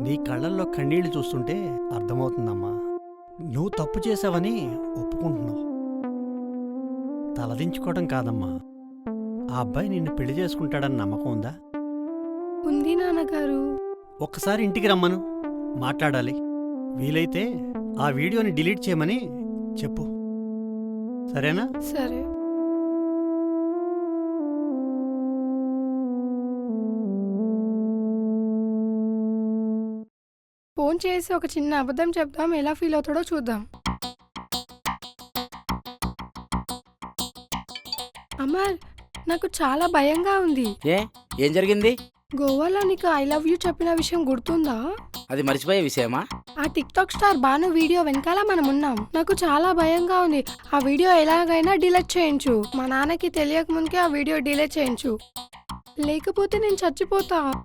నీ కళ్ళల్లో కన్నీళ్ళు చూస్తుంటే అర్థమవుతుందమ్మా. నువ్వు తప్పు చేసావని ఒప్పుకుంటున్నావు. తలదించుకోవడం కాదమ్మా. ఆ అబ్బాయి నిన్ను పెళ్ళి చేసుకుంటాడని నమ్మకం ఉందా? ఉంది నాన్నగారు. ఒక్కసారి ఇంటికి రమ్మను. మాట్లాడాలి. వీలైతే ఆ వీడియోని డిలీట్ చేయమని చెప్పు. సరేనా? సరే. ఫోన్ చేసి ఒక చిన్న అబద్ధం చెప్దాం ఎలా ఫీల్ అవుతాడో చూద్దాం. అమర్ నాకు చాలా భయంగా ఉంది. ఏ? ఏం జరిగింది? గోవాలో నీకు ఐ లవ్ యూ చెప్పిన విషయం గుర్తుందా? అది మర్చిపోయే విషయమా? ఆ TikTok star Banu video వెనకాల మనం ఉన్నాం. నాకు చాలా భయంగా ఉంది. ఆ వీడియో ఎలాగైనా డిలీట్ చేయించు. మా నాన్నకి తెలియక ముందుకే ఆ వీడియో డిలీట్ చేయించు. లేకపోతే నేను చచ్చిపోతా.